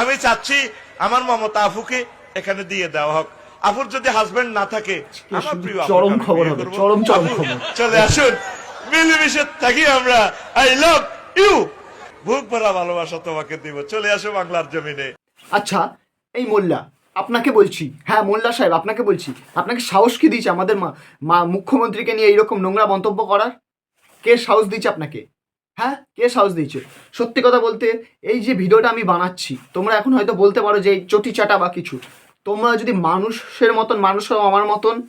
আমি চাচ্ছি আমার মমতা আফুকে এখানে দিয়ে দেওয়া হোক। আফুর যদি হাজবেন্ড না থাকে আমার প্রিয় চরম খবর হবে, চরম চরম খবর। চলে আসুন। মিলেমিশে থাকি আমরা। আই লাভ ইউ বুক ভরা ভালোবাসা তোমাকে দিব। চলে আসো বাংলার জমিনে। আচ্ছা এই মোল্লা আপনাকে বলছি হ্যাঁ মোল্লা সাহেব আপনাকে বলছি আপনাকে সাহস কি দিয়েছে আমাদের মা মুখ্যমন্ত্রীকে নিয়ে এইরকম নোংরা মন্তব্য করার? কে সাহস দিয়েছে আপনাকে? হ্যাঁ কে সাহস দিয়েছে? সত্যি কথা বলতে, এই যে ভিডিওটা আমি বানাচ্ছি, তোমরা এখন হয়তো বলতে পারো যে চটি চাটা বা কিছু। তোমরা যদি মানুষের মতন মানুষ আমার মতন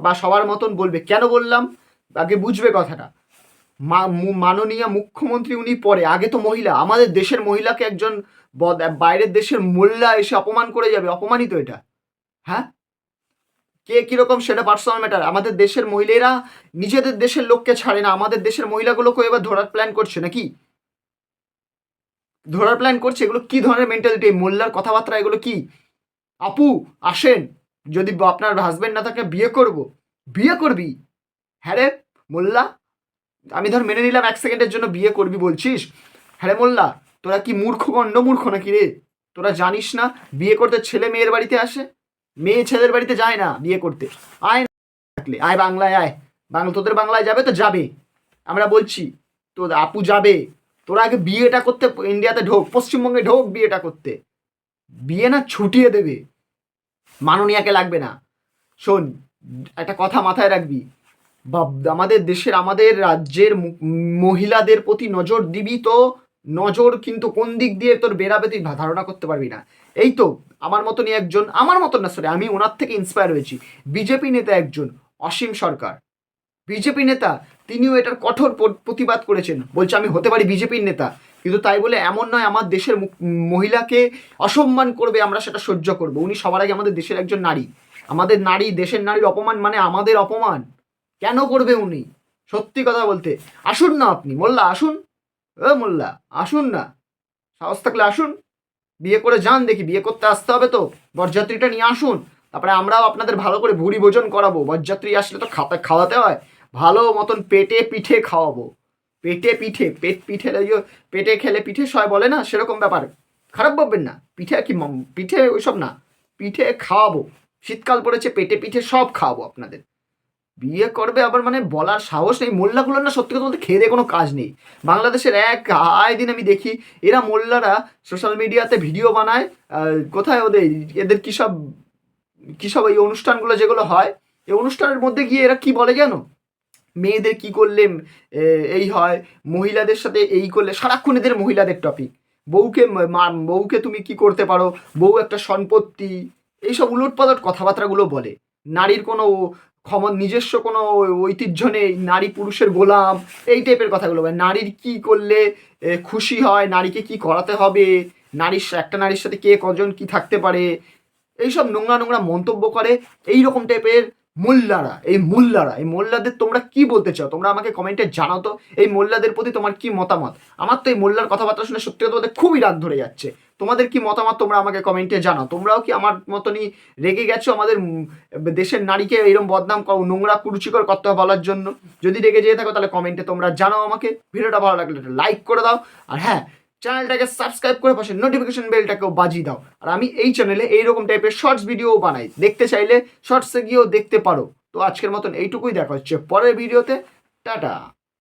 বা সবার মতন বলবে, কেন বললাম? আগে বুঝবে কথাটা। মা- মাননীয় মুখ্যমন্ত্রী উনি পরে, আগে তো মহিলা, আমাদের দেশের মহিলাকে একজন বাইরের দেশের মোল্লা এসে অপমান করে যাবে, অপমানিত এটা। হ্যাঁ? কে কীরকম সেটা পার্সোনাল ম্যাটার আমাদের দেশের মহিলারা নিজেদের দেশের লোককে ছাড়ে না, আমাদের দেশের মহিলাগুলোকে এবার ধরার প্ল্যান করছে নাকি? ধরার প্ল্যান করছে এগুলো কি ধরনের মেন্টালিটি মোল্লার কথাবার্তা এগুলো কি? আপু, আসেন। যদি আপনার হাজব্যান্ড না থাকে, বিয়ে করব। বিয়ে করবি? হ্যাঁ রে, মোল্লা। আমি ধর মেনে নিলাম এক সেকেন্ডের জন্য বিয়ে করবি বলছিস। হ্যাঁ রে, মোল্লা, তোরা কি মূর্খ গণ্ড মূর্খ নাকি রে? তোরা জানিস না, বিয়ে করতে ছেলে মেয়ের বাড়িতে আসে? মেয়ে ছেলের বাড়িতে যায় না বিয়ে করতে। আয় থাকলে। আয় বাংলায়, আয়। বাংলা, তোদের বাংলায় যাবে তো যাবে। আমরা বলছি, তোর আপু যাবে। তোরা আগে বিয়েটা করতে ইন্ডিয়াতে ঢোক, পশ্চিমবঙ্গে ঢোক বিয়েটা করতে। বিয়ে না ছুটিয়ে দেবে। মাননীয়াকে লাগবে না। শোন, একটা কথা মাথায় রাখবি। আমাদের দেশের, আমাদের রাজ্যের মহিলাদের প্রতি নজর দিবি তো নজর কিন্তু কোন দিক দিয়ে তোর বেরাবে তুই ধারণা করতে পারবি না। এই তো, আমার মতনই একজন, আমার মতন না সরি আমি ওনার থেকে ইন্সপায়ার হয়েছি। বিজেপি নেতা একজন, অসীম সরকার। বিজেপি নেতা, তিনিও এটার কঠোর প্রতিবাদ করেছেন। বলছে, আমি হতে পারি বিজেপির নেতা। কিন্তু তাই বলে এমন নয়, আমার দেশের মহিলাকে অসম্মান করবে, আমরা সেটা সহ্য করব। উনি সবার আগে আমাদের দেশের একজন নারী। আমাদের নারী, দেশের নারীর অপমান মানে আমাদের অপমান। কেন করবে উনি? সত্যি কথা বলতে। আসুন না আপনি, মোল্লা, আসুন। ও মোল্লা, আসুন না। সাহস থাকলে আসুন। বিয়ে করে যান দেখি, বিয়ে করতে আসতে হবে তো। বরযাত্রীটা নিয়ে আসুন। তারপরে আমরাও আপনাদের ভালো করে ভুড়ি ভোজন করাবো। বরযাত্রী আসলে তো খাতা খাওয়াতে হয়। ভালো মতন পেটে পিঠে খাওয়াবো। পেটে পিঠে, পেট পিঠে পেটে খেলে পিঠে সয় বলে না? সেরকম ব্যাপার। খারাপ ভাববেন না। পিঠে কি পিঠে ওইসব না। পিঠে খাওয়াবো। শীতকাল পড়েছে, পেটে পিঠে সব খাওয়াবো আপনাদের। বিয়ে করবে আবার মানে বলার সাহস নেই। মোল্লাগুলোর না সত্যি কথা বলতে খেয়ে কোনো কাজ নেই। বাংলাদেশের এক আয় দিন আমি দেখি, এরা মোল্লারা সোশ্যাল মিডিয়াতে ভিডিও বানায় কোথায় ওদের, এদের কী সব কী সব এই অনুষ্ঠানগুলো যেগুলো হয়, এই অনুষ্ঠানের মধ্যে গিয়ে এরা কি বলে জানো? মেয়েদের কি করলে এই হয়, মহিলাদের সাথে এই করলে, সারাক্ষণ এদের মহিলাদের টপিক বউকে বউকে তুমি কি করতে পারো? বউ একটা সম্পত্তি, এইসব উলট পালট কথাবার্তাগুলো বলে। নারীর কোনো ক্ষম, নিজস্ব কোনো ঐতিহ্য নেই, নারী পুরুষের গোলাম, এই টাইপের কথাগুলো বলে। নারীর কি করলে খুশি হয়, নারীকে কি করাতে হবে, নারীর একটা নারীর সাথে কে, কজন কি থাকতে পারে, এইসব নোংরা নোংরা মন্তব্য করে এই রকম টাইপের মোল্লারা, এই মোল্লারা, এই মোল্লাদের তোমরা কি বলতে চাও? তোমরা আমাকে কমেন্টে জানাও তো, এই মোল্লাদের প্রতি তোমার কি মতামত? আমার তো এই মোল্লার কথাবার্তা শুনে সত্যি কথা বলতে খুবই রাগ ধরে যাচ্ছে। তোমাদের কি মতামত তোমরা আমাকে কমেন্টে জানাও। তোমরাও কি আমার মতনই রেগে গেছো আমাদের দেশের নারীকে এরকম বদনাম নোংরা কুরুচিকর করতে বলার জন্য? যদি রেগে যেয়ে থাকো তাহলে কমেন্টে তোমরা জানাও আমাকে। ভিডিওটা ভালো লাগলে লাইক করে দাও। আর হ্যাঁ চ্যানেলটাকে সাবস্ক্রাইব করে পাশে নোটিফিকেশন বেলটাকেও বাজিয়ে দাও। আর আমি এই চ্যানেলে এইরকম টাইপের শর্টস ভিডিও বানাই। দেখতে চাইলে শর্টসে গিয়েও দেখতে পারো। তো আজকের মতন এইটুকুই। দেখা হচ্ছে পরের ভিডিওতে টাটা।